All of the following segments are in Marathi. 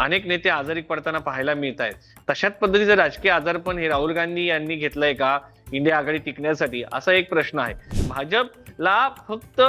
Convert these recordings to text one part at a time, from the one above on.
अनेक नेते आजारी पडताना पाहायला मिळत आहेत तशाच पद्धतीचं राजकीय आजारपण हे राहुल गांधी यांनी घेतलंय का? इंडिया आघाडी टिकण्यासाठी असा एक प्रश्न आहे. भाजपला फक्त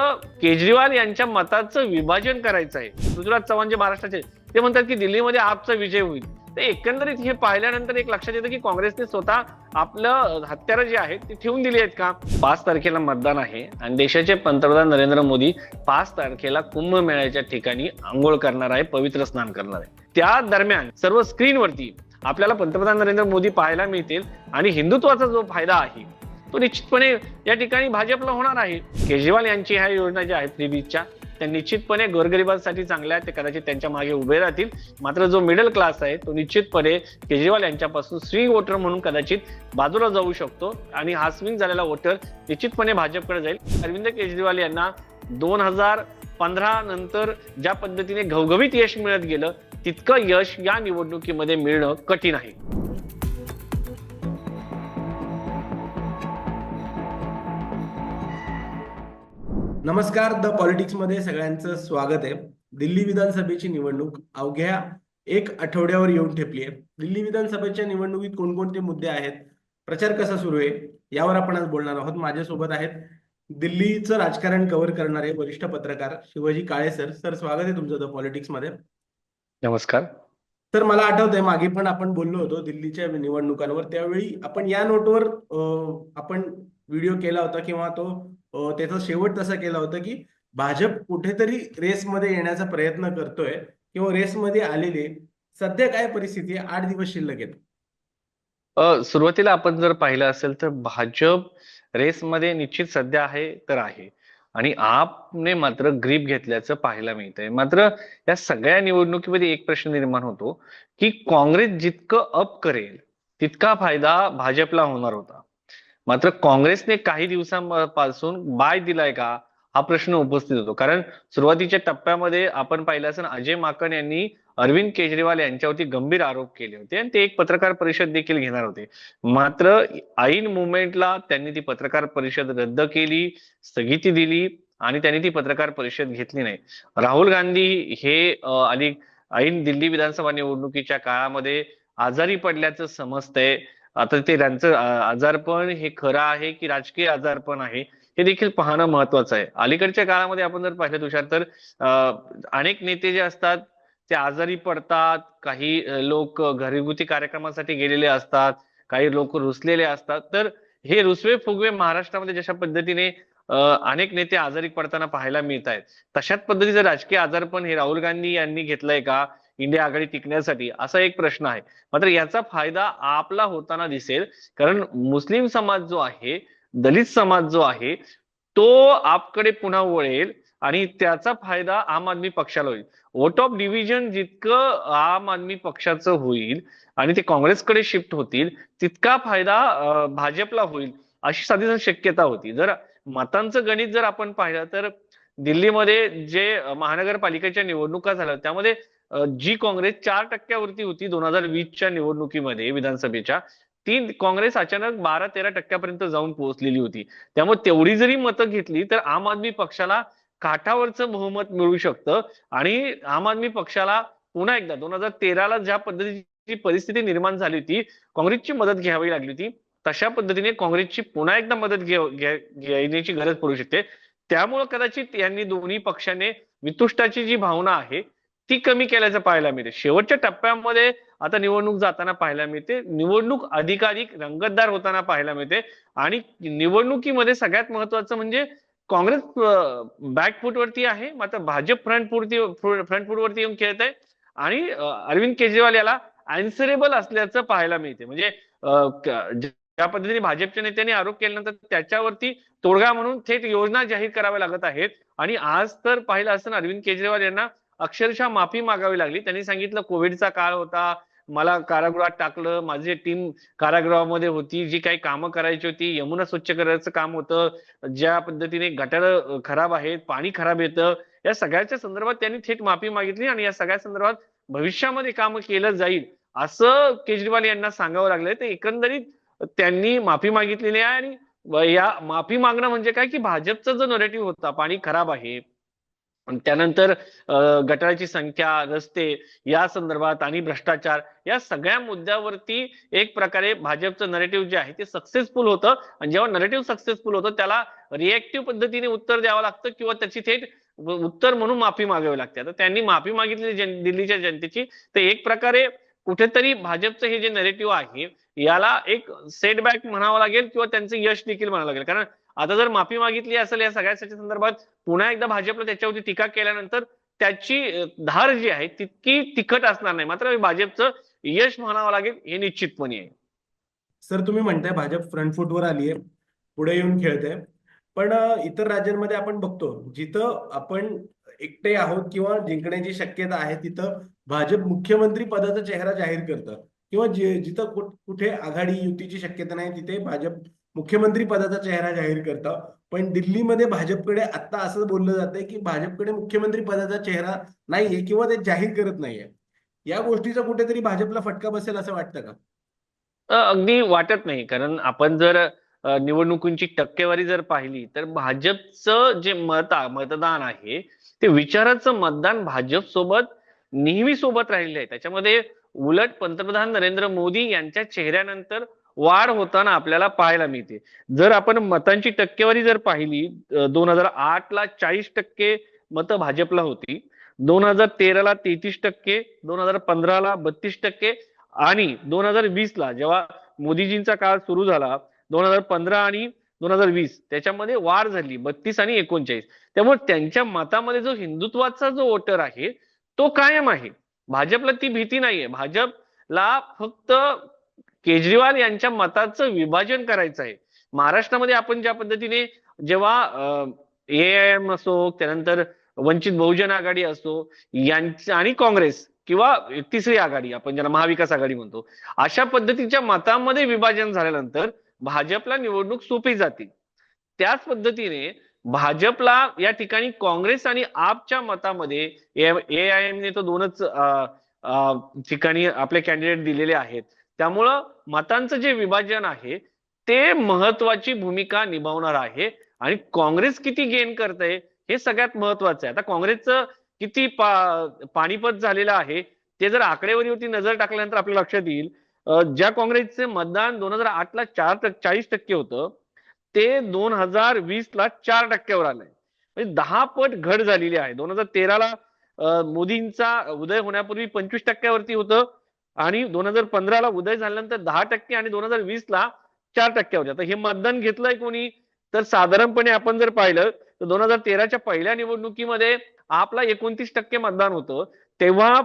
केजरीवाल यांच्या मताचं विभाजन करायचं आहे पृथ्वीराज चव्हाण जे महाराष्ट्राचे ते म्हणतात की दिल्लीमध्ये आपचा विजय होईल. ते एकंदरीत हे पाहिल्यानंतर एक लक्षात येतं की काँग्रेसने स्वतः आपलं हत्यारं जे आहेत ते ठेवून दिली आहेत का? पाच तारखेला मतदान आहे आणि देशाचे पंतप्रधान नरेंद्र मोदी पाच तारखेला कुंभमेळ्याच्या ठिकाणी आंघोळ करणार आहे पवित्र स्नान करणार आहे. त्या दरम्यान सर्व स्क्रीनवरती आपल्याला पंतप्रधान नरेंद्र मोदी पाहायला मिळतील आणि हिंदुत्वाचा जो फायदा आहे तो निश्चितपणे या ठिकाणी भाजपला होणार आहे. केजरीवाल यांची ह्या योजना ज्या आहेत फ्रीबीजच्या त्या निश्चितपणे गोरगरिबांसाठी चांगल्या आहेत. ते कदाचित त्यांच्या मागे उभे राहतील. मात्र जो मिडल क्लास आहे तो निश्चितपणे केजरीवाल यांच्यापासून स्विंग वोटर म्हणून कदाचित बाजूला जाऊ शकतो. आणि हा स्विंग झालेला वोटर निश्चितपणे भाजपकडे जाईल. अरविंद केजरीवाल यांना दोन हजार पंधरा नंतर ज्या पद्धतीने घवघवीत यश मिळत गेलं तितकं यश या निवडणुकीमध्ये मिळणं कठीण आहे. नमस्कार द पॉलिटिक्समध्ये सगळ्यांचं स्वागत आहे. दिल्ली विधानसभेची निवडणूक अवघ्या एक आठवड्यावर येऊन ठेपली आहे. दिल्ली विधानसभेच्या निवडणुकीत कोणकोणते मुद्दे आहेत? प्रचार कसा सुरू आहे? यावर आपण आज बोलणार आहोत. माझ्यासोबत आहेत दिल्लीचं राजकारण कव्हर करणारे वरिष्ठ पत्रकार शिवाजी काळे सर सर स्वागत आहे तुमचं द पॉलिटिक्समध्ये नमस्कार. तर मला आठवतंय मागे पण आपण बोललो होतो दिल्लीच्या निवडणुकांवर. त्यावेळी आपण या नोटवर आपण व्हिडिओ केला होता किंवा तो त्याचा शेवट तसा केला होता की भाजप कुठेतरी रेसमध्ये येण्याचा प्रयत्न करतोय किंवा रेसमध्ये आलेली सध्या काय परिस्थिती आहे? आठ दिवस शिल्लक आहेत. सुरुवातीला आपण जर पाहिलं असेल तर भाजप रेसमध्ये निश्चित सध्या आहे तर आहे. आणि आपने मात्र ग्रीप घेतल्याचं पाहायला मिळतंय. मात्र या सगळ्या निवडणुकीमध्ये एक प्रश्न निर्माण होतो की काँग्रेस जितकं अप करेल तितका फायदा भाजपला होणार होता. मात्र काँग्रेसने काही दिवसांपासून बाय दिलाय का हा प्रश्न उपस्थित होतो. कारण सुरुवातीच्या टप्प्यामध्ये आपण पाहिलं असेल अजय माकन यांनी अरविंद केजरीवाल यांच्यावरती गंभीर आरोप केले होते आणि ते एक पत्रकार परिषद देखील घेणार होते. मात्र ऐन मुवमेंटला त्यांनी ती पत्रकार परिषद रद्द केली स्थगिती दिली आणि त्यांनी ती पत्रकार परिषद घेतली नाही. राहुल गांधी हे अली ऐन दिल्ली विधानसभा निवडणुकीच्या काळामध्ये आजारी पडल्याचं समजतंय. आता ते त्यांचं आजारपण हे खरं आहे की राजकीय आजारपण आहे हे देखील पाहणं महत्वाचं आहे. अलीकडच्या काळामध्ये आपण जर पाहिलं तुषार तर अनेक नेते जे असतात ते आजारी पडतात काही लोक घरगुती कार्यक्रमासाठी गेलेले असतात काही लोक रुसलेले असतात. तर हे रुसवे फुगवे महाराष्ट्रामध्ये जशा पद्धतीने अनेक नेते आजारी पडताना पाहायला मिळत आहेत तशाच पद्धतीचं राजकीय आजारपण हे राहुल गांधी यांनी घेतलंय का? इंडिया आघाडी टिकण्यासाठी? असा एक प्रश्न आहे. मात्र याचा फायदा आपला होताना दिसेल. कारण मुस्लिम समाज जो आहे दलित समाज जो आहे तो आपकडे पुन्हा वळेल आणि त्याचा फायदा आम आदमी पक्षाला होईल. वोट ऑफ डिव्हिजन जितकं आम आदमी पक्षाचं होईल आणि ते काँग्रेसकडे शिफ्ट होतील तितका फायदा भाजपला होईल अशी साधी शक्यता होती. जर मतांचं गणित जर आपण पाहिलं तर दिल्लीमध्ये जे महानगरपालिकेच्या निवडणुका झाल्या त्यामध्ये जी काँग्रेस चार टक्क्यावरती होती दोन हजार वीसच्या निवडणुकीमध्ये विधानसभेच्या ती काँग्रेस अचानक बारा तेरा टक्क्यापर्यंत जाऊन पोहोचलेली होती. त्यामुळे तेवढी जरी मतं घेतली तर आम आदमी पक्षाला काठावरचं बहुमत मिळू शकतं आणि आम आदमी पक्षाला पुन्हा एकदा दोन हजार तेराला ज्या पद्धतीची परिस्थिती निर्माण झाली होती काँग्रेसची मदत घ्यावी लागली होती. तशा पद्धतीने काँग्रेसची पुन्हा एकदा मदत घेण्याची गरज पडू शकते. त्यामुळे कदाचित यांनी दोन्ही पक्षाने वितुष्टाची जी भावना आहे ती कमी केल्याचं पाहायला मिळते. शेवटच्या टप्प्यामध्ये आता निवडणूक जाताना पाहायला मिळते. निवडणूक अधिकाधिक रंगतदार होताना पाहायला मिळते. आणि निवडणुकीमध्ये सगळ्यात महत्वाचं म्हणजे काँग्रेस बॅकफूटवरती आहे. मात्र भाजप फ्रंट फ्रंटफूटवरती येऊन खेळत आहे आणि अरविंद केजरीवाल याला अन्सरेबल असल्याचं पाहायला मिळते. म्हणजे ज्या पद्धतीने भाजपच्या नेत्यांनी आरोप केल्यानंतर त्याच्यावरती तोडगा म्हणून थेट योजना जाहीर कराव्या लागत आहेत. आणि आज तर पाहिलं असताना अरविंद केजरीवाल यांना अक्षरशः माफी मागावी लागली. त्यांनी सांगितलं कोविडचा काळ होता. मला कारागृहात टाकलं. माझी टीम कारागृहामध्ये होती. जी काही कामं करायची होती यमुना स्वच्छ करायचं काम होतं. ज्या पद्धतीने गटार खराब आहेत पाणी खराब येतं. या सगळ्याच्या संदर्भात त्यांनी थेट माफी मागितली आणि या सगळ्या संदर्भात भविष्यामध्ये काम केलं जाईल असं केजरीवाल यांना सांगावं लागलंय. तर एकंदरीत त्यांनी माफी मागितलेली आहे आणि या माफी मागणं म्हणजे काय? की भाजपचा जो नरेटिव्ह होता पाणी खराब आहे त्यानंतर अं, गटाराची संख्या रस्ते या संदर्भात आणि भ्रष्टाचार या सगळ्या मुद्द्यावरती एक प्रकारे भाजपचं नरेटिव्ह जे आहे ते सक्सेसफुल होतं. आणि जेव्हा नरेटिव्ह सक्सेसफुल होतं त्याला रिएक्टिव्ह पद्धतीने उत्तर द्यावं लागतं किंवा त्याची थेट उत्तर म्हणून माफी मागावी लागते. तर त्यांनी माफी मागितली जन- दिल्लीच्या जनतेची. तर एक प्रकारे कुठेतरी भाजपचं हे जे नरेटिव्ह आहे याला एक सेटबॅक म्हणावं लागेल किंवा त्यांचं यश देखील म्हणावं लागेल. कारण आता जर माफी मागितली असेल या सगळ्या संदर्भात पुन्हा एकदा भाजपला त्याच्यावरती टीका केल्यानंतर त्याची धार जी आहे तितकी तिखट असणार नाही. मात्र भाजपचं यश म्हणावं लागेल हे निश्चितपणे आहे. सर तुम्ही म्हणताय भाजप फ्रंट फुटवर आली आहे पुढे येऊन खेळते पण इतर राज्यांमध्ये आपण बघतो जिथं आपण एकटे आहोत किंवा जिंकण्याची शक्यता आहे तिथं भाजप मुख्यमंत्री पदाचा चेहरा जाहीर करतं. किंवा जिथं कुठ- कुठे आघाडी युतीची शक्यता नाही तिथे भाजप मुख्यमंत्री पदाचा चेहरा जाहीर करता. पण दिल्लीमध्ये भाजपकडे आता असं बोललं जातंय की भाजपकडे मुख्यमंत्री पदाचा चेहरा नाहीये किंवा ते जाहीर करत नाहीये. या गोष्टीचा कुठेतरी भाजपला फटका बसेल असं वाटतं का? अगदी वाटत नाही. कारण आपण जर निवडणुकींची टक्केवारी जर पाहिली तर भाजपचं जे मत मतदान आहे ते विचाराचं मतदान भाजप सोबत नेहमी सोबत राहिलेलं आहे. त्याच्यामध्ये उलट पंतप्रधान नरेंद्र मोदी यांच्या चेहऱ्यानंतर वाढ होताना आपल्याला पाहायला मिळते. जर आपण मतांची टक्केवारी जर पाहिली दोन हजार आठ ला चाळीस टक्के मतं भाजपला होती दोन हजार तेराला तेहतीस टक्के दोन हजार पंधराला बत्तीस टक्के आणि दोन हजार वीस ला जेव्हा मोदीजींचा काळ सुरू झाला दोन हजार पंधरा आणि दोन हजार वीस त्याच्यामध्ये वाढ झाली बत्तीस आणि एकोणचाळीस. त्यामुळे त्यांच्या मतामध्ये जो हिंदुत्वाचा जो वोटर आहे तो कायम आहे. भाजपला ती भीती नाहीये. भाजपला फक्त केजरीवाल यांच्या मताचं विभाजन करायचं आहे. महाराष्ट्रामध्ये आपण ज्या पद्धतीने जेव्हा ए आय एम असो त्यानंतर वंचित बहुजन आघाडी असो यांच्या आणि काँग्रेस किंवा तिसरी आघाडी आपण ज्याला महाविकास आघाडी म्हणतो अशा पद्धतीच्या मतांमध्ये विभाजन झाल्यानंतर भाजपला निवडणूक सोपी जाते. त्याच पद्धतीने भाजपला या ठिकाणी काँग्रेस आणि आपच्या मतामध्ये ए आय एमने तर दोनच ठिकाणी आपले कॅन्डिडेट दिलेले आहेत. त्यामुळं मतांचं जे विभाजन आहे ते महत्वाची भूमिका निभावणार आहे. आणि काँग्रेस किती गेन करते हे सगळ्यात महत्वाचं आहे. आता काँग्रेसचं किती पा पाणीपत झालेलं आहे ते जर आकडेवारीवरती नजर टाकल्यानंतर आपल्या लक्षात येईल. ज्या काँग्रेसचे मतदान दोन हजार आठ ला चार चाळीस टक्के होतं ते दोन हजार वीस ला चार टक्क्यावर आलंय. म्हणजे दहा पट घट झालेली आहे. दोन हजार तेराला मोदींचा उदय होण्यापूर्वी पंचवीस टक्क्यावरती होतं आणि दोन हजार पंधराला उदय झाल्यानंतर दहा टक्के आणि दोन हजार वीस ला चार टक्क्यावर आता हे मतदान घेतलंय कोणी? तर साधारणपणे आपण जर पाहिलं तर दोन हजार तेराच्या पहिल्या निवडणुकीमध्ये आपला एकोणतीस टक्के मतदान होतं. तेव्हा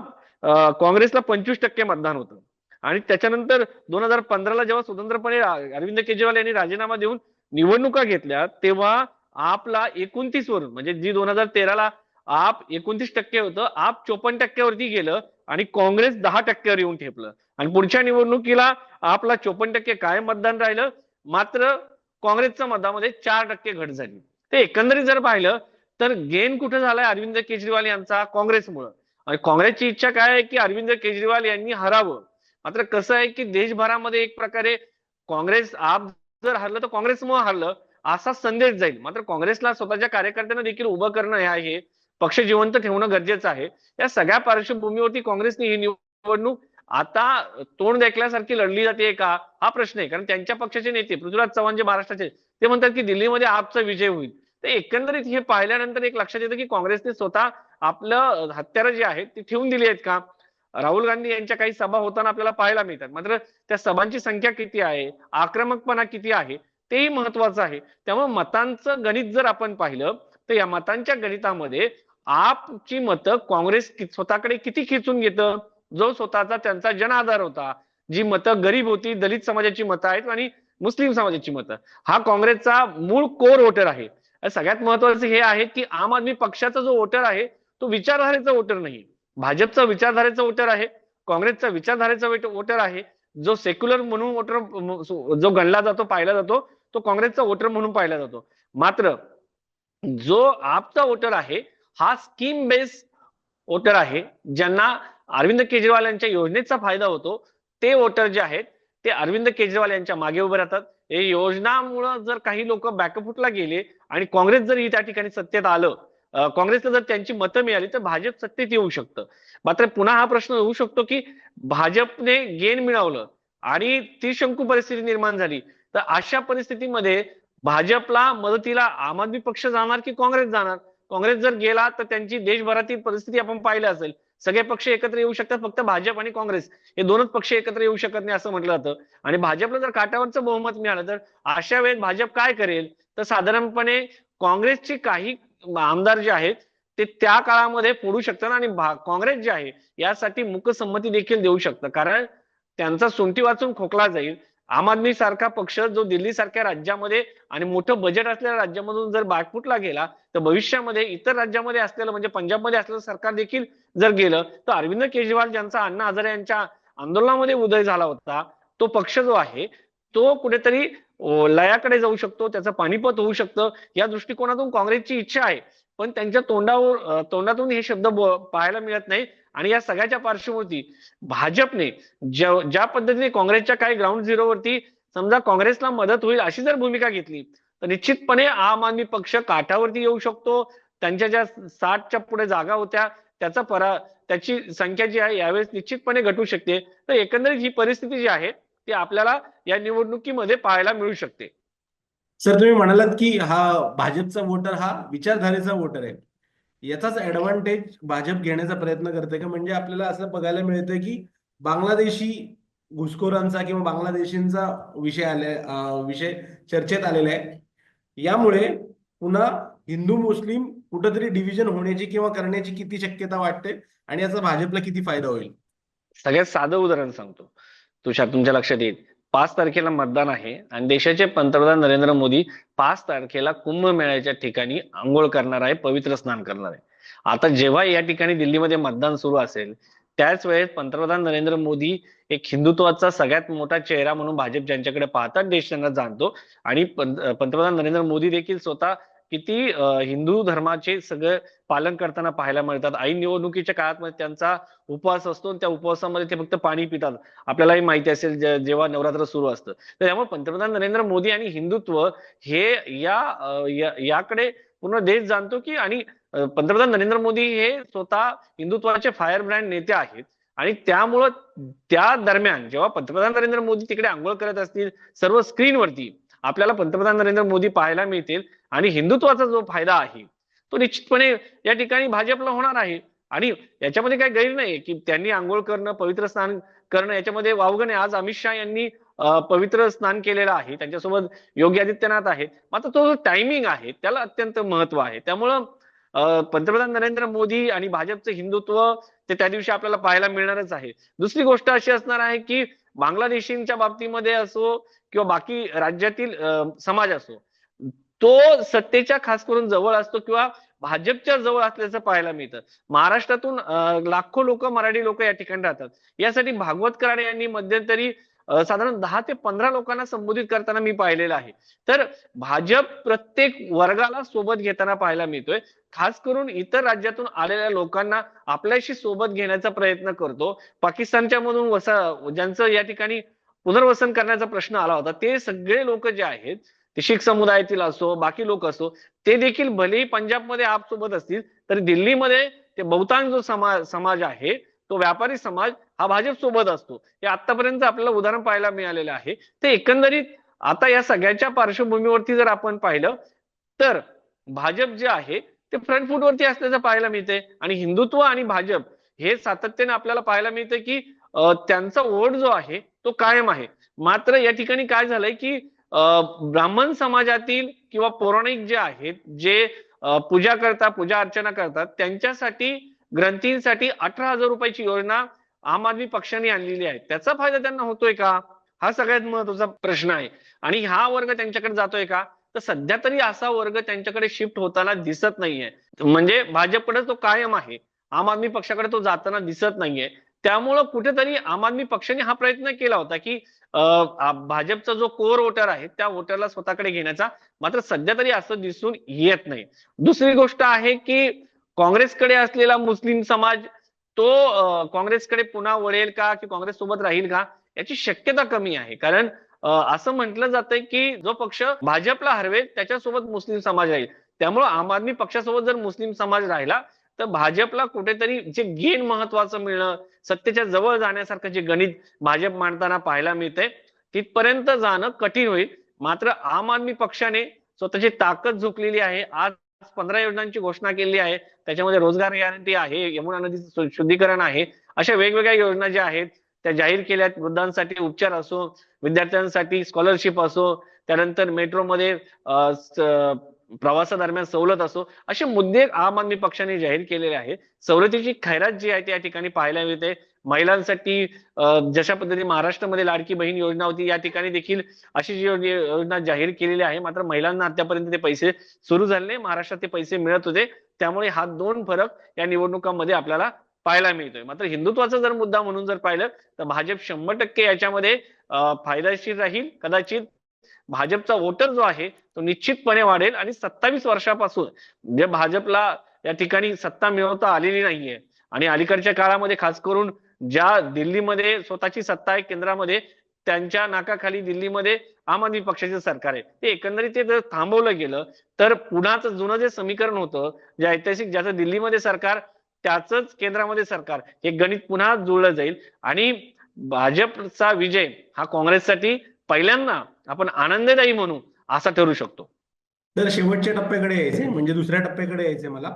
काँग्रेसला पंचवीस टक्के मतदान होतं. आणि त्याच्यानंतर दोन हजार पंधराला जेव्हा स्वतंत्रपणे अरविंद केजरीवाल यांनी राजीनामा देऊन निवडणुका घेतल्या तेव्हा आपला एकोणतीस वरून म्हणजे जी दोन हजार तेराला आप एकोणतीस टक्के होतं आप चोपन्न टक्क्यावरती गेलं आणि काँग्रेस दहा टक्क्यावर येऊन ठेपलं. आणि पुढच्या निवडणुकीला आपला चोपन्न टक्के काय मतदान राहिलं मात्र काँग्रेसच्या मतामध्ये चार टक्के घट झाली. ते एकंदरीत जर पाहिलं तर गेन कुठं झालाय अरविंद केजरीवाल यांचा काँग्रेसमुळं? आणि काँग्रेसची इच्छा काय आहे की अरविंद केजरीवाल यांनी हरावं? मात्र कसं आहे की देशभरामध्ये एक प्रकारे काँग्रेस आप जर हरलं तर काँग्रेसमुळे हरलं असा संदेश जाईल. मात्र काँग्रेसला स्वतःच्या कार्यकर्त्यांना देखील उभं करणं हे आहे. पक्ष जिवंत ठेवणं गरजेचं आहे. या सगळ्या पार्श्वभूमीवरती काँग्रेसने ही निवडणूक आता तोंड देखल्यासारखी लढली जाते का? हा प्रश्न आहे. कारण त्यांच्या पक्षाचे नेते पृथ्वीराज चव्हाण जे महाराष्ट्राचे ते म्हणतात की दिल्लीमध्ये आपचा विजय होईल. तर एकंदरीत हे पाहिल्यानंतर एक लक्षात येतं की काँग्रेसने स्वतः आपलं हत्यारं जे आहेत ती ठेवून दिली आहेत का? राहुल गांधी यांच्या काही सभा होताना आपल्याला पाहायला मिळतात. मात्र त्या सभांची संख्या किती आहे? आक्रमकपणा किती आहे? तेही महत्वाचं आहे. त्यामुळे मतांचं गणित जर आपण पाहिलं तर या मतांच्या गणितामध्ये आपची मतं काँग्रेस स्वतःकडे किती खेचून घेतं? जो स्वतःचा त्यांचा जन आधार होता जी मतं गरीब होती दलित समाजाची मतं आहेत आणि मुस्लिम समाजाची मतं. हा काँग्रेसचा मूळ कोर वोटर आहे. सगळ्यात महत्वाचं हे आहे की आम आदमी पक्षाचा जो वोटर आहे तो विचारधारेचा वोटर नाही. भाजपचा विचारधारेचा वोटर आहे काँग्रेसचा विचारधारेचा वोटर आहे. जो सेक्युलर म्हणून वोटर जो गणला जातो पाहिला जातो तो काँग्रेसचा वोटर म्हणून पाहिला जातो. मात्र जो आपचा वोटर आहे हा स्कीम बेस वोटर आहे ज्यांना अरविंद केजरीवाल यांच्या योजनेचा फायदा होतो ते वोटर जे आहेत ते अरविंद केजरीवाल यांच्या मागे उभे राहतात. हे योजनामुळं जर काही लोक बॅकफुटला गेले आणि काँग्रेस जर ही त्या ठिकाणी सत्तेत आलं काँग्रेसला जर त्यांची मतं मिळाली तर भाजप सत्तेत येऊ शकतं. मात्र पुन्हा हा प्रश्न होऊ शकतो की भाजपने गेन मिळवलं आणि ती शंकू परिस्थिती निर्माण झाली तर अशा परिस्थितीमध्ये भाजपला मदतीला आम आदमी पक्ष जाणार की काँग्रेस जाणार? काँग्रेस जर गेला तर त्यांची देशभरातील परिस्थिती आपण पाहिलं असेल. सगळे पक्ष एकत्र येऊ शकतात फक्त भाजप आणि काँग्रेस. हे दोनच पक्ष एकत्र येऊ शकत नाही असं म्हटलं जातं. आणि भाजपला जर काटावरचं बहुमत मिळालं तर अशा वेळेस भाजप काय करेल? तर साधारणपणे काँग्रेसची काही आमदार जे आहेत ते त्या काळामध्ये फोडू शकतात आणि भा- काँग्रेस जे आहे यासाठी मुकसंमती देखील देऊ शकतं कारण त्यांचा सुंटी वाचून खोकला जाईल. आम आदमी सारखा पक्ष जो दिल्ली सारख्या राज्यामध्ये आणि मोठं बजेट असलेल्या राज्यामधून जर बागफुटला गेला तर भविष्यामध्ये इतर राज्यामध्ये असलेलं म्हणजे पंजाबमध्ये असलेलं सरकार देखील जर गेलं तर अरविंद केजरीवाल ज्यांचा अण्णा हजारे यांच्या आंदोलनामध्ये उदय झाला होता तो पक्ष जो आहे तो कुठेतरी लयाकडे जाऊ शकतो त्याचं पाणीपत होऊ शकतं या दृष्टिकोनातून काँग्रेसची इच्छा आहे. पण त्यांच्या तोंडावर तोंडातून हे शब्द पाहायला मिळत नाही. आणि या सगळ्याच्या पार्श्वभूमी भाजपने ज्या ज्या पद्धतीने काँग्रेसच्या काही ग्राउंड झिरोवरती समजा काँग्रेसला मदत होईल अशी जर भूमिका घेतली तर निश्चितपणे आम आदमी पक्ष काठावरती येऊ शकतो. त्यांच्या ज्या साठच्या पुढे जागा होत्या त्याचा परा त्याची संख्या जी आहे यावेळेस निश्चितपणे घटू शकते. तर एकंदरीत ही परिस्थिती जी आहे ती आपल्याला या निवडणुकीमध्ये पाहायला मिळू शकते. सर तुम्ही म्हणालात की हा भाजपचा वोटर हा विचारधारेचा वोटर आहे. याचाच ऍडव्हान्टेज भाजप घेण्याचा प्रयत्न करते का? म्हणजे आपल्याला असं बघायला मिळतं की बांगलादेशी घुसखोरांचा किंवा बांगलादेशींचा विषय आले विषय चर्चेत आलेला आहे. यामुळे पुन्हा हिंदू मुस्लिम कुठंतरी डिव्हिजन होण्याची किंवा करण्याची किती शक्यता वाटते आणि याचा भाजपला किती फायदा होईल? सगळ्यात साधं उदाहरण सांगतो. तुषार तुमच्या लक्षात येईल. पाच तारखेला मतदान आहे आणि देशाचे पंतप्रधान नरेंद्र मोदी पाच तारखेला कुंभमेळ्याच्या ठिकाणी आंघोळ करणार आहे पवित्र स्नान करणार आहे. आता जेव्हा या ठिकाणी दिल्लीमध्ये मतदान सुरू असेल त्याच वेळेस पंतप्रधान नरेंद्र मोदी एक हिंदुत्वाचा सगळ्यात मोठा चेहरा म्हणून भाजप ज्यांच्याकडे पाहतात देश त्यांना जाणतो. आणि पंत- पंतप्रधान नरेंद्र मोदी देखील स्वतः किती हिंदू धर्माचे सगळं पालन करताना पाहायला मिळतात. ऐन निवडणुकीच्या काळात त्यांचा उपवास असतो त्या उपवासामध्ये ते फक्त पाणी पितात. आपल्यालाही माहिती असेल जेव्हा नवरात्र सुरू असतं. तर त्यामुळे पंतप्रधान नरेंद्र मोदी आणि हिंदुत्व हे या याकडे पूर्ण देश जाणतो की आणि पंतप्रधान नरेंद्र मोदी हे स्वतः हिंदुत्वाचे फायर ब्रँड नेते आहेत. आणि त्यामुळं त्या दरम्यान जेव्हा पंतप्रधान नरेंद्र मोदी तिकडे आंघोळ करत असतील सर्व स्क्रीनवरती आपल्याला पंतप्रधान नरेंद्र मोदी पाहायला मिळतील. आणि हिंदुत्वाचा जो फायदा आहे तो निश्चितपणे या ठिकाणी भाजपला होणार आहे. आणि याच्यामध्ये काही गैर नाही की त्यांनी आंघोळ करणं पवित्र स्नान करणं याच्यामध्ये वावगं आज अमित शहा यांनी पवित्र स्नान केलेलं आहे त्यांच्यासोबत योगी आदित्यनाथ आहे मात्र तो जो टायमिंग आहे त्याला अत्यंत महत्त्व आहे. त्यामुळं पंतप्रधान नरेंद्र मोदी आणि भाजपचं हिंदुत्व ते त्या दिवशी आपल्याला पाहायला मिळणारच आहे. दुसरी गोष्ट अशी असणार आहे की बांगलादेशींच्या बाबतीमध्ये असो किंवा बाकी राज्यातील समाज असो तो सत्तेच्या खास करून जवळ असतो किंवा भाजपच्या जवळ असल्याचं पाहायला मिळतं. महाराष्ट्रातून लाखो लोक मराठी लोक या ठिकाणी राहतात. यासाठी भागवत कराड यांनी मध्यंतरी साधारण दहा ते पंधरा लोकांना संबोधित करताना मी पाहिलेलं आहे. तर भाजप प्रत्येक वर्गाला सोबत घेताना पाहायला मिळतोय. खास करून इतर राज्यातून आलेल्या लोकांना आपल्याशी सोबत घेण्याचा प्रयत्न करतो. पाकिस्तानच्या मधून वसा ज्यांचं या ठिकाणी पुनर्वसन करण्याचा प्रश्न आला होता ते सगळे लोक जे आहेत ते शीख समुदायातील असो बाकी लोक असो ते देखील भलेही पंजाबमध्ये आप सोबत असतील तरी दिल्लीमध्ये ते बहुतांश जो समाज समाज आहे तो व्यापारी समाज हा भाजप सोबत असतो. हे आतापर्यंत आपल्याला उदाहरण पाहायला मिळालेलं आहे. ते एकंदरीत आता या सगळ्याच्या पार्श्वभूमीवरती जर आपण पाहिलं तर भाजप जे आहे ते फ्रंट फूटवरती असल्याचं पाहायला मिळते आणि हिंदुत्व आणि भाजप हे सातत्याने आपल्याला पाहायला मिळते की त्यांचा ओढ जो आहे तो कायम आहे. मात्र या ठिकाणी काय झालंय की ब्राह्मण समाजातील किंवा पौराणिक जे आहेत जे पूजा करतात पूजा अर्चना करतात त्यांच्यासाठी ग्रंथींसाठी अठरा हजार रुपयाची योजना आम आदमी पक्षाने आणलेली आहे. त्याचा फायदा त्यांना होतोय का? हा सगळ्यात महत्त्वाचा प्रश्न आहे. आणि हा वर्ग त्यांच्याकडे जातोय का? तर सध्या तरी असा वर्ग त्यांच्याकडे शिफ्ट होताना दिसत नाहीये. म्हणजे भाजपकडे तो कायम आहे. आम आदमी पक्षाकडे तो जाताना दिसत नाहीये. त्यामुळं कुठेतरी आम आदमी पक्षाने हा प्रयत्न केला होता की भाजपचा जो कोर वोटर आहे त्या वोटरला स्वतःकडे घेण्याचा मात्र सध्या तरी असं दिसून येत नाही. दुसरी गोष्ट आहे की काँग्रेसकडे असलेला मुस्लिम समाज तो काँग्रेसकडे पुन्हा वळेल का की काँग्रेस सोबत राहील का याची शक्यता कमी आहे. कारण असं म्हटलं जातंय की जो पक्ष भाजपला हरवेल त्याच्यासोबत मुस्लिम समाज राहील. त्यामुळे आम आदमी पक्षासोबत जर मुस्लिम समाज राहिला तर भाजपला कुठेतरी जे गेन महत्वाचं मिळणं सत्तेच्या जवळ जाण्यासारखं जे गणित भाजप मांडताना पाहायला मिळतंय तिथपर्यंत जाणं कठीण होईल. मात्र आम आदमी पक्षाने स्वतःची ताकद झोकलेली आहे. आज पंधरा योजनांची घोषणा केली आहे. त्याच्यामध्ये रोजगार गॅरंटी आहे यमुना नदीचं शुद्धीकरण आहे. अशा वेगवेगळ्या योजना ज्या आहेत त्या जाहीर केल्या वृद्धांसाठी उपचार असो विद्यार्थ्यांसाठी स्कॉलरशिप असो त्यानंतर मेट्रोमध्ये प्रवासादरम्यान सवलत असो असे मुद्दे आम आदमी पक्षाने जाहीर केलेले आहेत. सवलतीची खैरात जी आहे ती या ठिकाणी पाहायला मिळते. महिलांसाठी जशा पद्धतीने महाराष्ट्रामध्ये लाडकी बहीण योजना होती या ठिकाणी देखील अशी जी योजना जाहीर केलेली आहे. मात्र महिलांना आतापर्यंत ते पैसे सुरू झाले नाही. महाराष्ट्रात ते पैसे मिळत होते. त्यामुळे हा दोन फरक या निवडणुकांमध्ये आपल्याला पाहायला मिळतोय. मात्र हिंदुत्वाचा जर मुद्दा म्हणून जर पाहिलं तर भाजप शंभर टक्के याच्यामध्ये फायदेशीर राहील कदाचित भाजपचा वोटर जो आहे तो निश्चितपणे वाढेल आणि सत्तावीस वर्षापासून जे भाजपला या ठिकाणी सत्ता मिळवता आलेली नाहीये. आणि अलीकडच्या काळामध्ये खास करून ज्या दिल्लीमध्ये स्वतःची सत्ता आहे केंद्रामध्ये त्यांच्या नाकाखाली दिल्लीमध्ये आम आदमी पक्षाचे सरकार आहे. ते एकंदरीत ते जर थांबवलं गेलं तर पुन्हाच जुनं जे समीकरण होतं जे ऐतिहासिक ज्याचं दिल्लीमध्ये सरकार त्याच केंद्रामध्ये सरकार हे गणित पुन्हा जुळलं जाईल. आणि भाजपचा विजय हा काँग्रेससाठी पहिल्यांदा आपण आनंददायी म्हणू असा ठरू शकतो. तर शेवटच्या टप्प्याकडे यायचे म्हणजे दुसऱ्या टप्प्याकडे यायचे मला.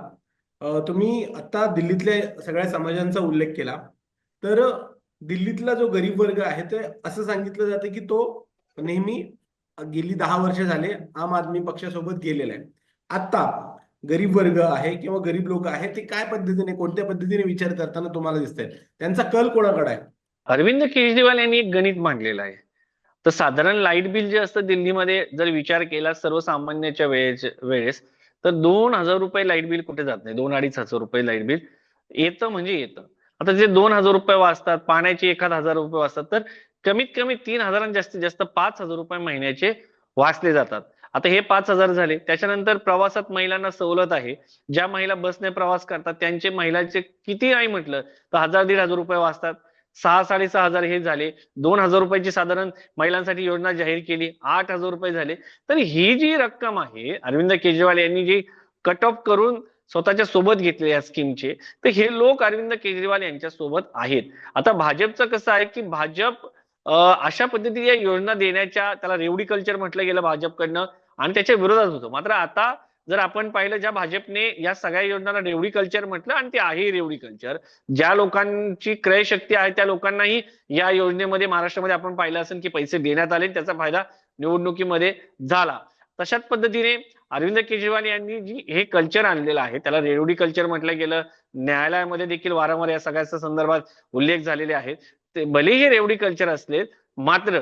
तुम्ही आता दिल्लीतल्या सगळ्या समाजांचा उल्लेख केला. तर दिल्लीतला जो गरीब वर्ग आहे ते असं सांगितलं जातं की तो नेहमी गेली दहा वर्ष झाले आम आदमी पक्षासोबत गेलेला आहे. आता गरीब वर्ग आहे किंवा गरीब लोक आहे ते काय पद्धतीने कोणत्या पद्धतीने विचार करताना तुम्हाला दिसतंय? त्यांचा कल कोणाकडे आहे? अरविंद केजरीवाल यांनी एक गणित मांडलेलं आहे. तर साधारण लाइट बिल जे असतं दिल्लीमध्ये जर विचार केला सर्वसामान्याच्या वेळेस वेळेस तर दोन हजार रुपये लाइट बिल कुठे जात नाही. दोन अडीच हजार रुपये लाइट बिल येतं म्हणजे येतं. आता जे दोन हजार रुपये वाचतात पाण्याचे एखाद हजार रुपये वाचतात तर कमीत कमी तीन हजारांत जास्तीत जास्त पाच हजार रुपये महिन्याचे वाचले जातात. आता हे पाच हजार झाले. त्याच्यानंतर प्रवासात महिलांना सवलत आहे. ज्या महिला बसने प्रवास करतात त्यांचे महिलांचे किती आहे म्हटलं तर हजार दीड हजार रुपये वाचतात. सहा साडेसहा हजार हे झाले. दोन हजार रुपयाची साधारण महिलांसाठी योजना जाहीर केली. आठ हजार रुपये झाले. तर ही जी रक्कम आहे अरविंद केजरीवाल यांनी जी कट ऑफ करून स्वतःच्या सोबत घेतले या स्कीमचे तर हे लोक अरविंद केजरीवाल यांच्या सोबत आहेत. आता भाजपचं कसं आहे की भाजप अशा पद्धतीने योजना देण्याच्या त्याला रेवडी कल्चर म्हटलं गेलं भाजपकडनं आणि त्याच्या विरोधात होतं. मात्र आता जर आपण पाहिलं ज्या भाजपने या सगळ्या योजनांना रेवडी कल्चर म्हटलं आणि ते आहे रेवडी कल्चर ज्या लोकांची क्रयशक्ती आहे त्या लोकांनाही या योजनेमध्ये महाराष्ट्रामध्ये आपण पाहिलं असेल की पैसे देण्यात आले त्याचा फायदा निवडणुकीमध्ये झाला. तशाच पद्धतीने अरविंद केजरीवाल यांनी जी हे कल्चर आणलेलं आहे त्याला रेवडी कल्चर म्हटलं गेलं न्यायालयामध्ये देखील वारंवार या सगळ्याच्या संदर्भात उल्लेख झालेले आहेत. ते भलेही रेवडी कल्चर असले मात्र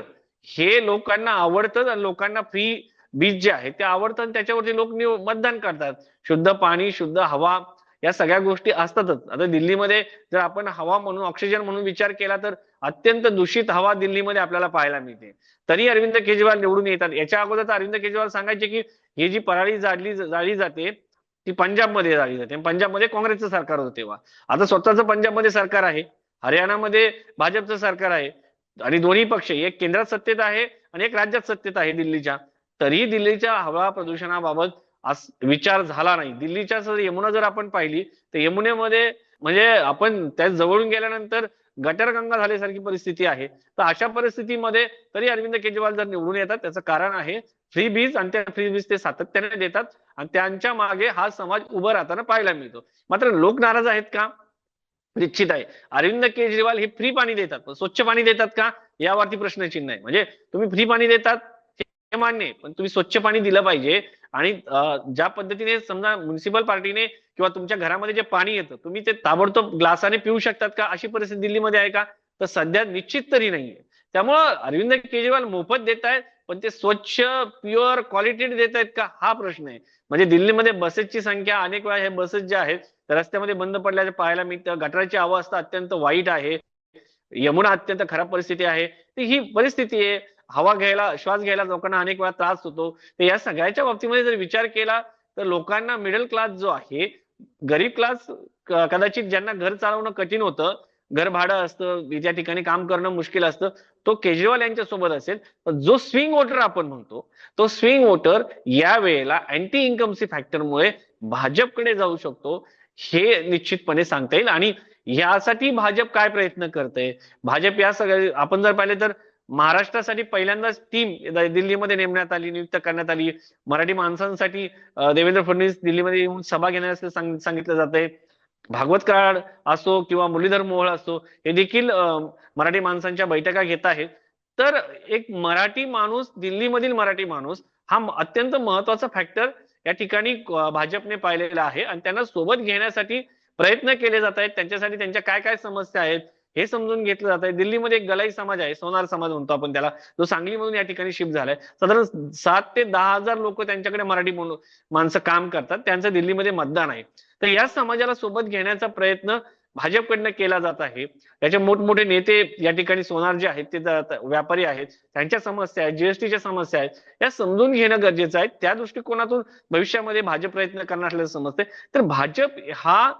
हे लोकांना आवडतं लोकांना फ्री बीज जे आहे ते आवर्तन त्याच्यावरती लोक मतदान करतात. शुद्ध पाणी शुद्ध हवा या सगळ्या गोष्टी असतातच. आता दिल्लीमध्ये जर आपण हवा म्हणून ऑक्सिजन म्हणून विचार केला तर अत्यंत दूषित हवा दिल्लीमध्ये आपल्याला पाहायला मिळते. तरी अरविंद केजरीवाल निवडून येतात. याच्या अगोदर तर अरविंद केजरीवाल सांगायचे की ही जी पराळी जाळली जाळली जाते ती पंजाबमध्ये जाळली जाते. आणि पंजाबमध्ये काँग्रेसचं सरकार होतं तेव्हा. आता स्वतःचं पंजाबमध्ये सरकार आहे. हरियाणामध्ये भाजपचं सरकार आहे. आणि दोन्ही पक्ष एक केंद्रात सत्तेत आहे आणि एक राज्यात सत्तेत आहे दिल्लीच्या. तरी दिल्लीच्या हवा प्रदूषणाबाबत अस- विचार झाला नाही. दिल्लीच्या जर यमुना जर आपण पाहिली तर यमुनेमध्ये म्हणजे आपण त्या जवळून गेल्यानंतर गटरगंगा झाल्यासारखी परिस्थिती आहे. तर अशा परिस्थितीमध्ये तरी अरविंद केजरीवाल जर निवडून येतात त्याचं कारण आहे फ्री बीज आणि त्या फ्री बीज ते सातत्याने देतात आणि त्यांच्या मागे हा समाज उभा राहताना पाहायला मिळतो. मात्र लोक नाराज आहेत का? निश्चित आहे. अरविंद केजरीवाल हे फ्री पाणी देतात. पण स्वच्छ पाणी देतात का? यावरती प्रश्नचिन्ह आहे. म्हणजे तुम्ही फ्री पाणी देतात मान्य पण तुम्ही स्वच्छ पाणी दिलं पाहिजे आणि ज्या पद्धतीने समजा म्युन्सिपल पार्टीने किंवा तुमच्या घरामध्ये जे पाणी येतं तुम्ही ते ताबडतोब ग्लासाने पिऊ शकतात का? अशी परिस्थिती दिल्लीमध्ये आहे का? तर सध्या निश्चित तरी नाहीये. त्यामुळं अरविंद केजरीवाल मोफत देत आहेत पण ते स्वच्छ प्युअर क्वालिटी देत आहेत का? हा प्रश्न आहे. म्हणजे दिल्लीमध्ये बसेसची संख्या अनेक वेळा हे बसेस ज्या आहेत रस्त्यामध्ये बंद पडल्याचे पाहायला मिळतं. गटाराची अवस्था अत्यंत वाईट आहे. यमुना अत्यंत खराब परिस्थिती आहे. ती ही परिस्थिती आहे. हवा घ्यायला श्वास घ्यायला लोकांना अनेक वेळा त्रास होतो. तर या सगळ्याच्या बाबतीमध्ये जर विचार केला तर लोकांना मिडल क्लास जो आहे गरीब क्लास कदाचित ज्यांना घर चालवणं कठीण होतं घर भाडं असतं ज्या ठिकाणी काम करणं मुश्किल असतं तो केजरीवाल यांच्या सोबत असेल जो स्विंग वोटर आपण म्हणतो तो स्विंग वोटर या वेळेला अँटी इन्कमसी फॅक्टरमुळे भाजपकडे जाऊ शकतो हे निश्चितपणे सांगता येईल. आणि यासाठी भाजप काय प्रयत्न करते भाजप या सगळ्या आपण जर पाहिले तर महाराष्ट्रासाठी पहिल्यांदाच टीम दिल्लीमध्ये नेमण्यात आली नियुक्त करण्यात आली. मराठी माणसांसाठी देवेंद्र फडणवीस दिल्लीमध्ये येऊन सभा घेण्यास सांगितलं जात आहे भागवत कराड असो किंवा मुरलीधर मोहोळ असो हे देखील मराठी माणसांच्या बैठका घेत आहेत. तर एक मराठी माणूस दिल्लीमधील मराठी माणूस हा अत्यंत महत्त्वाचा फॅक्टर या ठिकाणी भाजपने पाहिलेला आहे. आणि त्यांना सोबत घेण्यासाठी प्रयत्न केले जात आहेत. त्यांच्यासाठी त्यांच्या काय काय समस्या आहेत? हे समजून घेतलं जात आहे दिल्लीमध्ये एक गलाई समाज आहे सोनार समाज म्हणतो आपण त्याला. जो सांगलीमधून या ठिकाणी शिफ्ट झालाय. साधारण सात ते दहा हजार लोक त्यांच्याकडे मराठी माणसं काम करतात. त्यांचं दिल्लीमध्ये मतदान आहे. तर या समाजाला सोबत घेण्याचा प्रयत्न भाजपकडनं केला जात आहे. त्याचे मोठमोठे नेते या ठिकाणी सोनार जे आहेत ते व्यापारी आहेत. त्यांच्या समस्या आहेत जीएसटीच्या समस्या आहेत. या समजून घेणं गरजेचं आहे. त्या दृष्टिकोनातून भविष्यामध्ये भाजप प्रयत्न करणार असल्याचं समजते तर भाजप हा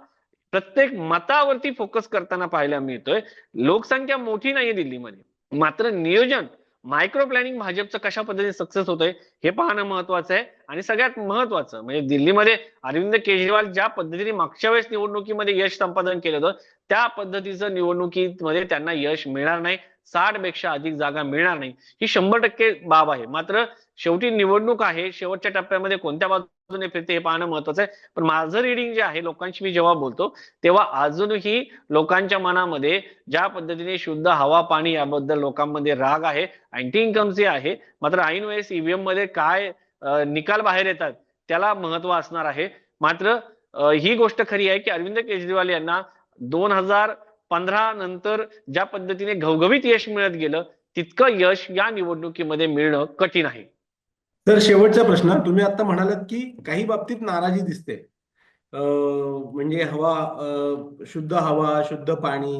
प्रत्येक मतावरती फोकस करताना पाहायला मिळतोय. लोकसंख्या मोठी नाहीये दिल्लीमध्ये. मात्र नियोजन मायक्रो प्लॅनिंग भाजपचं कशा पद्धतीने सक्सेस होतंय हे पाहणं महत्वाचं आहे. आणि सगळ्यात महत्वाचं म्हणजे दिल्लीमध्ये अरविंद केजरीवाल ज्या पद्धतीने मागच्या वेळेस निवडणुकीमध्ये यश संपादन केलं होतं त्या पद्धतीचं निवडणुकीमध्ये त्यांना यश मिळणार नाही. साठपेक्षा अधिक जागा मिळणार नाही. ही शंभर टक्के बाब आहे. मात्र शेवटी निवडणूक आहे. शेवटच्या टप्प्यामध्ये कोणत्या बाजू हे पाहणं महत्वाचं आहे. पण माझं रिडिंग जे आहे लोकांशी मी जेव्हा बोलतो तेव्हा अजूनही लोकांच्या मनामध्ये ज्या पद्धतीने शुद्ध हवा पाणी याबद्दल लोकांमध्ये राग आहे अँटी इन्कमचे आहे मात्र ऐन वेळेस ईव्हीएममध्ये काय निकाल बाहेर येतात त्याला महत्त्व असणार आहे. मात्र ही गोष्ट खरी आहे की अरविंद केजरीवाल यांना दोन हजार पंधरा नंतर ज्या पद्धतीने घवघवीत यश मिळत गेलं तितकं यश या निवडणुकीमध्ये मिळणं कठीण आहे. तर शेवटचा प्रश्न तुम्ही आता म्हणालात की काही बाबतीत नाराजी दिसते. म्हणजे हवा शुद्ध हवा शुद्ध पाणी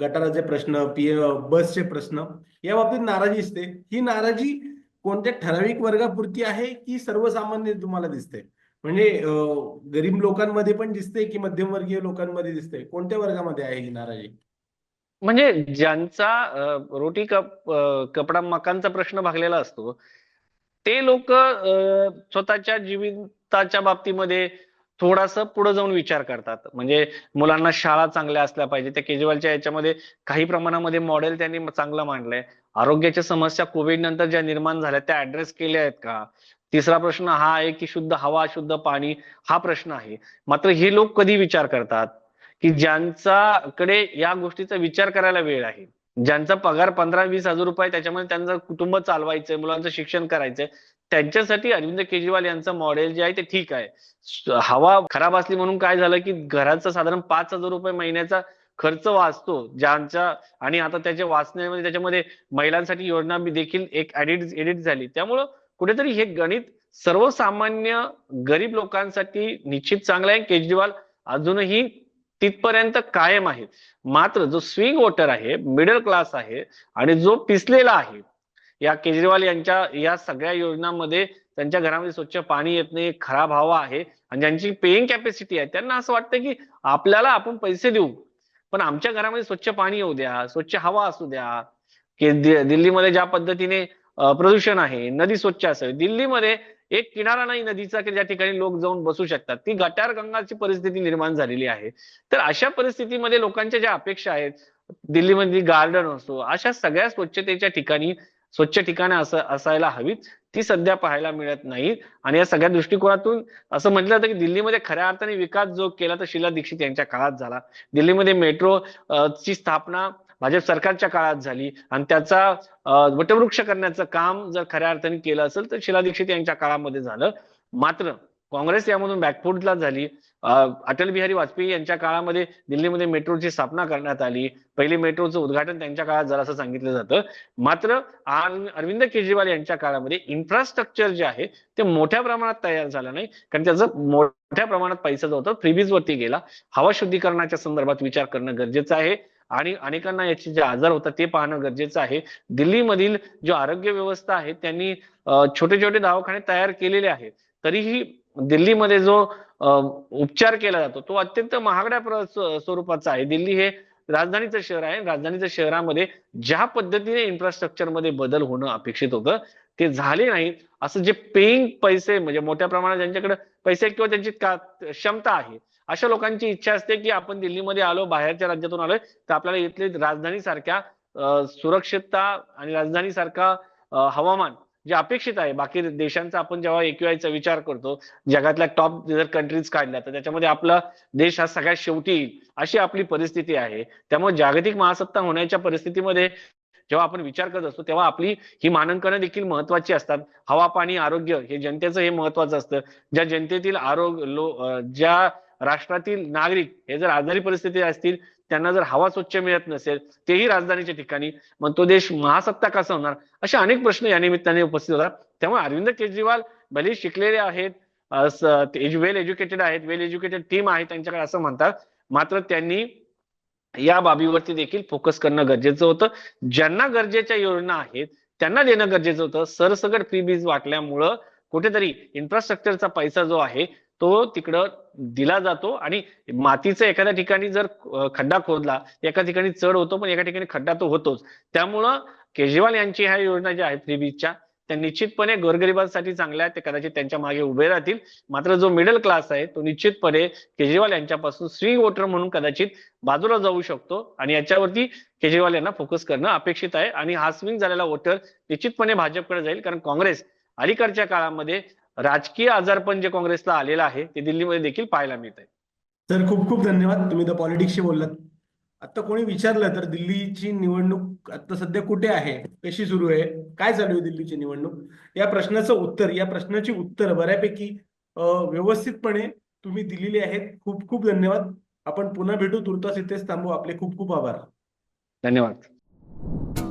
गटाराचे प्रश्न पिय बसचे प्रश्न या बाबतीत नाराजी दिसते. ही नाराजी कोणत्या ठराविक वर्गापुरती आहे की सर्वसामान्य तुम्हाला दिसते? म्हणजे गरीब लोकांमध्ये पण दिसते की मध्यमवर्गीय लोकांमध्ये दिसते? कोणत्या वर्गामध्ये आहे ही नाराजी? म्हणजे ज्यांचा रोटी कप कपडा मकानचा प्रश्न भागलेला असतो ते लोक स्वतःच्या जीविताच्या बाबतीमध्ये थोडासा पुढे जाऊन विचार करतात. म्हणजे मुलांना शाळा चांगल्या असल्या पाहिजे. त्या केजरीवालच्या याच्यामध्ये काही प्रमाणामध्ये मॉडेल त्यांनी चांगलं मांडलंय. आरोग्याच्या समस्या कोविड नंतर ज्या निर्माण झाल्या त्या ऍड्रेस केल्या आहेत का? तिसरा प्रश्न हा आहे की शुद्ध हवा शुद्ध पाणी हा प्रश्न आहे. मात्र हे लोक कधी विचार करतात? की ज्यांच्याकडे या गोष्टीचा विचार करायला वेळ आहे. ज्यांचा पगार पंधरा वीस हजार रुपये त्याच्यामध्ये त्यांचं कुटुंब चालवायचंय मुलांचं शिक्षण करायचंय त्यांच्यासाठी अरविंद केजरीवाल यांचं मॉडेल जे आहे ते ठीक आहे. हवा खराब असली म्हणून काय झालं की घराचा साधारण पाच हजार रुपये महिन्याचा खर्च वाचतो ज्यांचा आणि आता त्याच्या वाचण्यामध्ये त्याच्यामध्ये महिलांसाठी योजना देखील एक एडिट एडिट झाली. त्यामुळं कुठेतरी हे गणित सर्वसामान्य गरीब लोकांसाठी निश्चित चांगलं आहे. केजरीवाल अजूनही तिथपर्यंत कायम आहे. मात्र जो स्विंग वोटर आहे मिडल क्लास आहे आणि जो पिसलेला आहे या केजरीवाल यांच्या या सगळ्या योजनांमध्ये त्यांच्या घरामध्ये स्वच्छ पाणी येत नाही खराब हवा आहे आणि ज्यांची पेईंग कॅपॅसिटी आहे त्यांना असं वाटतं की आपल्याला आपण पैसे देऊ. पण आमच्या घरामध्ये स्वच्छ पाणी येऊ द्या स्वच्छ हवा असू द्या. की दिल्लीमध्ये ज्या पद्धतीने प्रदूषण आहे नदी स्वच्छ असावी दिल्लीमध्ये एक किनारा नाही नदीचा की ज्या ठिकाणी लोक जाऊन बसू शकतात. ती गटार गंगाची परिस्थिती निर्माण झालेली आहे. तर अशा परिस्थितीमध्ये लोकांच्या ज्या अपेक्षा आहेत दिल्लीमध्ये गार्डन असो अशा सगळ्या स्वच्छतेच्या ठिकाणी स्वच्छ ठिकाणं असं असायला हवीत ती सध्या पाहायला मिळत नाही. आणि या सगळ्या दृष्टिकोनातून असं म्हटलं जातं की दिल्लीमध्ये खऱ्या अर्थाने विकास जो केला तर शीला दीक्षित यांच्या काळात झाला. दिल्लीमध्ये मेट्रो ची स्थापना भाजप सरकारच्या काळात झाली आणि त्याचा वटवृक्ष करण्याचं काम जर खऱ्या अर्थाने केलं असेल तर शिला दीक्षित यांच्या काळामध्ये झालं. मात्र काँग्रेस यामधून बॅकफूटला झाली. अटल बिहारी वाजपेयी यांच्या काळामध्ये दिल्लीमध्ये मेट्रोची स्थापना करण्यात आली. पहिली मेट्रोचं उद्घाटन त्यांच्या काळात झालं असं सांगितलं जातं. मात्र अरविंद केजरीवाल यांच्या काळामध्ये इन्फ्रास्ट्रक्चर जे आहे ते मोठ्या प्रमाणात तयार झालं नाही. कारण त्याचं मोठ्या प्रमाणात पैसा जो होता फ्रीबीज वरती गेला. हवा शुद्धीकरणाच्या संदर्भात विचार करणं गरजेचं आहे. आणि अनेकांना याचे जे आजार होतात ते पाहणं गरजेचं आहे. दिल्लीमधील जो आरोग्य व्यवस्था आहे त्यांनी छोटे छोटे दवाखाने तयार केलेले आहेत. तरीही दिल्लीमध्ये जो उपचार केला जातो तो अत्यंत महागड्या स्वरूपाचा आहे. दिल्ली हे राजधानीचं शहर आहे. राजधानीच्या शहरामध्ये ज्या पद्धतीने इन्फ्रास्ट्रक्चरमध्ये बदल होणं अपेक्षित होतं ते झाले नाही. असं जे पेईंग पैसे म्हणजे मोठ्या प्रमाणात ज्यांच्याकडे पैसे किंवा त्यांची का क्षमता आहे अशा लोकांची इच्छा असते की आपण दिल्लीमध्ये आलो बाहेरच्या राज्यातून आलोय तर आपल्याला इथली राजधानी सारख्या सुरक्षितता आणि राजधानी सारखा हवामान जे अपेक्षित आहे बाकी देशांचा आपण जेव्हा एक्यूआयचा विचार करतो जगातल्या टॉप जर कंट्रीज काढल्या तर त्याच्यामध्ये आपला देश हा सगळ्यात शेवटी येईल अशी आपली परिस्थिती आहे. त्यामुळे जागतिक महासत्ता होण्याच्या परिस्थितीमध्ये जेव्हा आपण विचार करत असतो तेव्हा आपली ही मानांकनं देखील महत्वाची असतात. हवा पाणी आरोग्य हे जनतेचं हे महत्वाचं असतं. ज्या जनतेतील आरोग्य लो ज्या राष्ट्रातील नागरिक हे जर आजारी परिस्थिती असतील त्यांना जर हवा स्वच्छ मिळत नसेल तेही राजधानीच्या ठिकाणी मग तो देश महासत्ता कसा होणार? असे अनेक प्रश्न या निमित्ताने उपस्थित होतात. त्यामुळे अरविंद केजरीवाल भले शिकलेले आहेत वेल एज्युकेटेड आहेत वेल एज्युकेटेड टीम आहे त्यांच्याकडे असं म्हणतात मात्र त्यांनी या बाबीवरती देखील फोकस करणं गरजेचं होतं. ज्यांना गरजेच्या योजना आहेत त्यांना देणं गरजेचं होतं. सरसगट फ्री बीज वाटल्यामुळं कुठेतरी इन्फ्रास्ट्रक्चरचा पैसा जो आहे तो तिकडं दिला जातो आणि मातीचं एखाद्या ठिकाणी जर खड्डा खोदला एका ठिकाणी चढ होतो पण एका ठिकाणी खड्डा तो होतोच. त्यामुळं केजरीवाल यांची ह्या योजना ज्या आहेत थ्री बीजच्या त्या निश्चितपणे गोरगरिबांसाठी चांगल्या आहेत. ते कदाचित त्यांच्या मागे उभे राहतील. मात्र जो मिडल क्लास आहे तो निश्चितपणे केजरीवाल यांच्यापासून स्विंग वोटर म्हणून कदाचित बाजूला जाऊ शकतो आणि याच्यावरती केजरीवाल यांना फोकस करणं अपेक्षित आहे. आणि हा स्विंग झालेला वोटर निश्चितपणे भाजपकडे जाईल. कारण काँग्रेस अलीकडच्या काळामध्ये राजकीय आजारपण जे काँग्रेसला आलेलं आहे ते दिल्लीमध्ये देखील पाहायला मिळत आहे सर खूप खूप धन्यवाद. तुम्ही द पॉलिटिक्सशी बोललात. आता कोणी विचारलं तर दिल्लीची निवडणूक आता सध्या कुठे आहे? कशी सुरू आहे? काय चालू आहे दिल्लीची निवडणूक? या प्रश्नाचं उत्तर या प्रश्नाची उत्तर बऱ्यापैकी व्यवस्थितपणे तुम्ही दिलेली आहेत. खूप खूप धन्यवाद. आपण पुन्हा भेटू. तुर्तास इथेच थांबू. आपले खूप खूप आभार. धन्यवाद.